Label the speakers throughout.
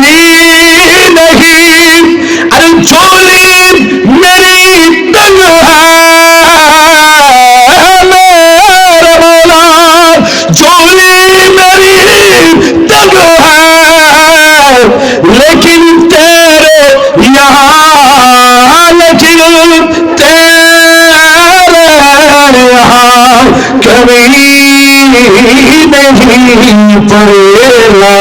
Speaker 1: शय मिली नहीं अरे झोली मेरी तंग है मेरे मौला झोली मेरी तंग है लेकिन तेरे यहाँ लेकिन तेरे यहाँ कभी नहीं पड़ेगा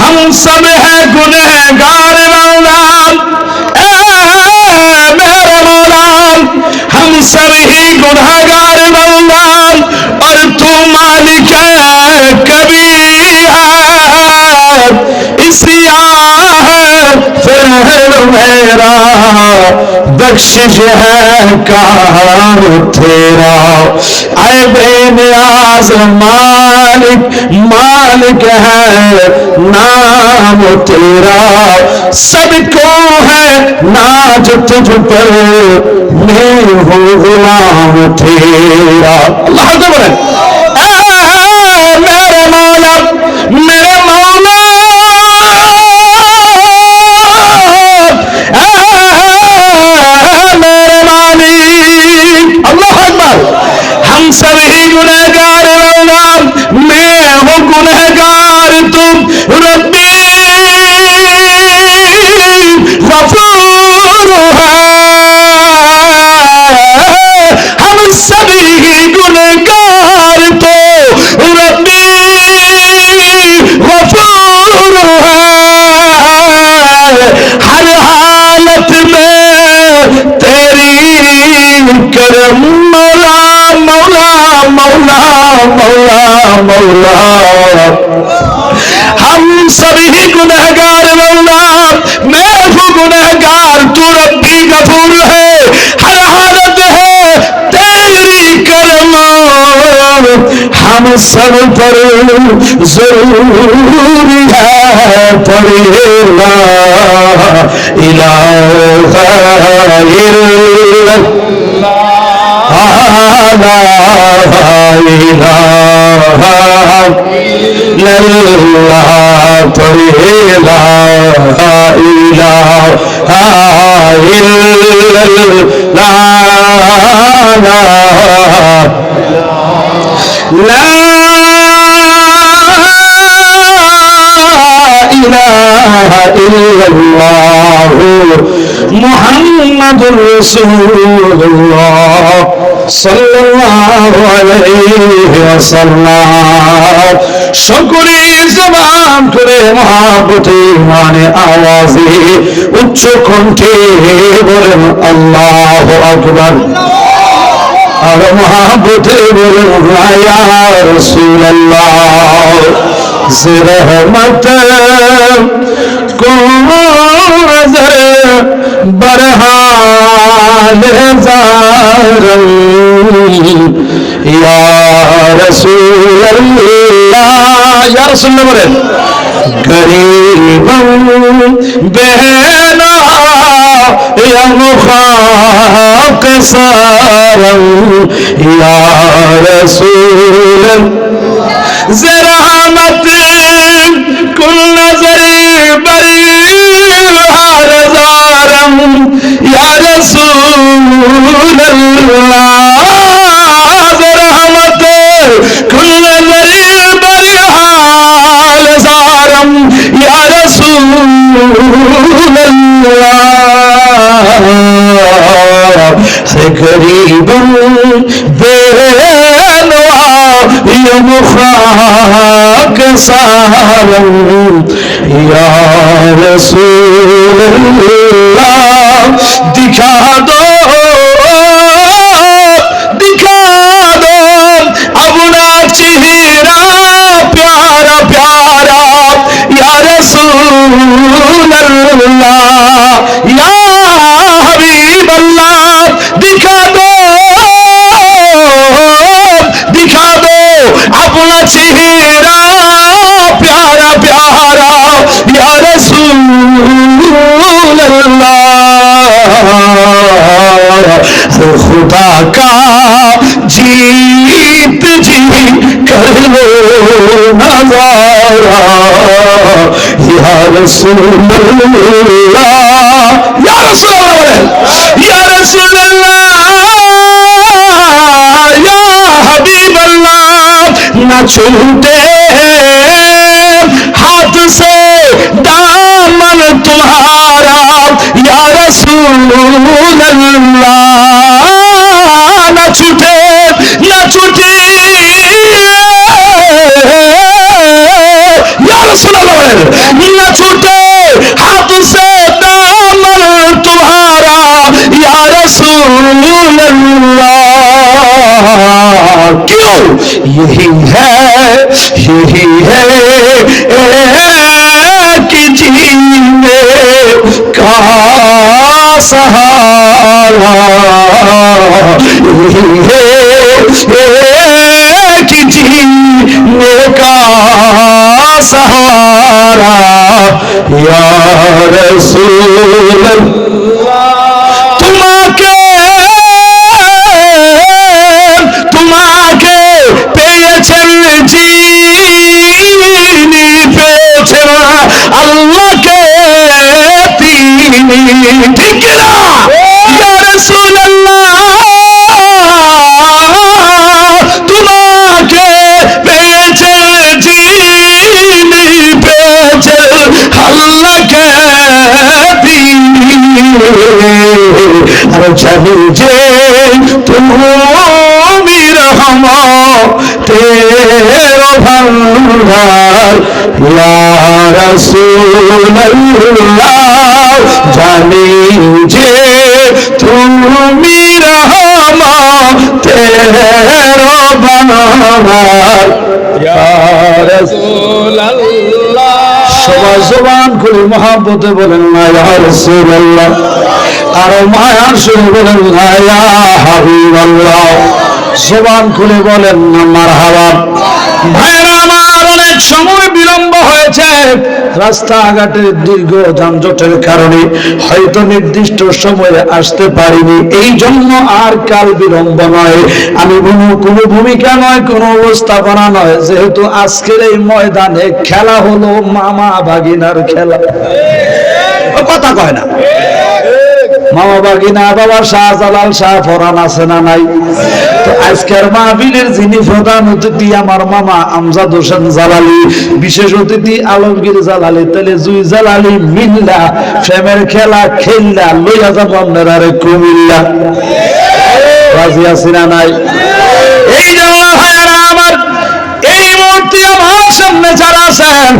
Speaker 1: ہم سب ہے گنہگار फिर मेरा, बख्शिश है काम तेरा। आए बेनियाज मालिक मालिक है नाम तेरा। सबको है नाज तुझ पर, मैं हूँ गुलाम तेरा। अल्लाह को रब्बी गफूर है हम सभी गुनहगार तो रब्बी गफूर है हर हालत में तेरी करम मौला मौला मौला मौला मौला हम सब पर जरूरी है पड़ेगा इलाहा इल्लल्लाह पड़ेगा إله إلا الله محمد رسول الله صلى الله عليه وسلم সকলে জবান করে মহাপতি মানে আওয়াজে উচ্চ কণ্ঠে বলেন আল্লাহ আকবার আর মহাপতি বলেন ইয়া রাসূলুল্লাহ رحمت کو نظر برحال زارم یا رسول اللہ یا رسول اللہ مرد غریبم بہنا یا مخاق سارم یا رسول اللہ أنصارا يا رسول الله دكا دو دكا دو أبنا چهرا پیارا پیارا يا رسول الله अल्लाह खुदा का जीत जी कर लो नजारा या रसूल अल्लाह या रसूल अल्लाह या रसूल अल्लाह या हबीब अल्लाह न छूटे क्यों? यही है यही है कि जीने का सहारा। यही है कि जीने का सहारा। या रसूल। আর জানি যে তুমি রহম তেরো ভান্ডার রাসূলুল্লাহ, জানি যে তুমি রহম তেরো ভান্ডার, ইয়া সবাই জবান করে মহাব্বতে বলেন না আর মায়ার সুরে বলেন না খুলে বলেন না মারহাবা। অনেক সময় বিলম্ব হয়েছে। রাস্তাঘাটের দীর্ঘ যানজটের কারণে হয়তো নির্দিষ্ট সময়ে আসতে পারিনি। এই জন্য আর কাল বিলম্ব নয়। আমি কোনো কোনো ভূমিকা নয়, কোনো অবস্থাপনা নয়। যেহেতু আজকের এই ময়দানে খেলা হলো মামা ভাগিনার খেলা। কথা কয় না। মামা বাগিনা বাবা শাহজালাল শাহ ফরান আছে না নাই? তো আজকের মাহফিলের যিনি প্রধান অতিথি, আমার মামা আমজাদ হোসেন জালালি, বিশেষ অতিথি আলমগীর জালালি তাহলে জুই জালালি, মিল্লা খেলা, খেললা, লইয়া যাব আপনারা কুমিল্লা। রাজি আছি না নাই? মুহূর্তে আমার সামনে যারা আছেন,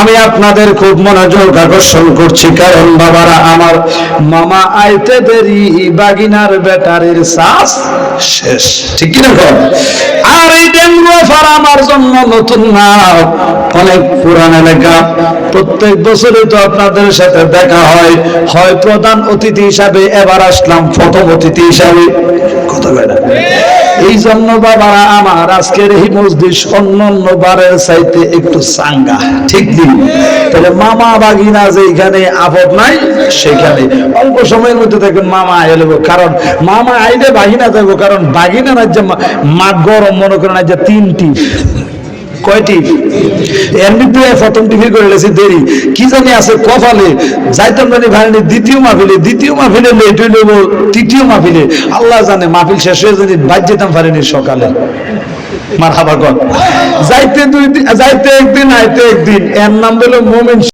Speaker 1: আমি আপনাদের খুব মনোযোগ আকর্ষণ করছি। কারণ বাবারা, আমার মামা আইতে দেরি, বাগিনার ব্যাটারির শেষ। ঠিক কি রকম আর এই ডেঙ্গু ফার আমার জন্য নতুন না। অনেক পুরান এলাকা, প্রত্যেক বছরে তো আপনাদের সাথে দেখা হয়। হয় প্রধান অতিথি হিসাবে এবার আসলাম প্রথম অতিথি হিসাবে। কথা না? এই জন্য বাবারা আমার আজকের এই মসজিদ অন্য অন্য বারের চাইতে একটু চাঙ্গা। ঠিক দিন তাহলে মামা বাগিনা যেখানে আপদ নাই সেখানে অল্প সময়ের মধ্যে দেখবেন মামা এলব লেবো কারণ মামা আইলে বাগিনা যাব কারণ বাগিনা না যে মা- গরম মনে করেন যে তিনটি। কয়টি? এমবিপিএ প্রথম টিভি করে লেছি দেরি। কি জানি আছে কপালে, যাইতাম জানি ভাইনি দ্বিতীয় মাহফিলে দ্বিতীয় মাহফিলে লেট হইল তৃতীয় মাহফিলে। আল্লাহ জানে মাহফিল শেষ হয়ে জানি বাদ যেতাম পারেনি সকালে। মার হাবা যাইতে দুই যাইতে একদিন, আইতে একদিন। এর নাম বলে মোমেন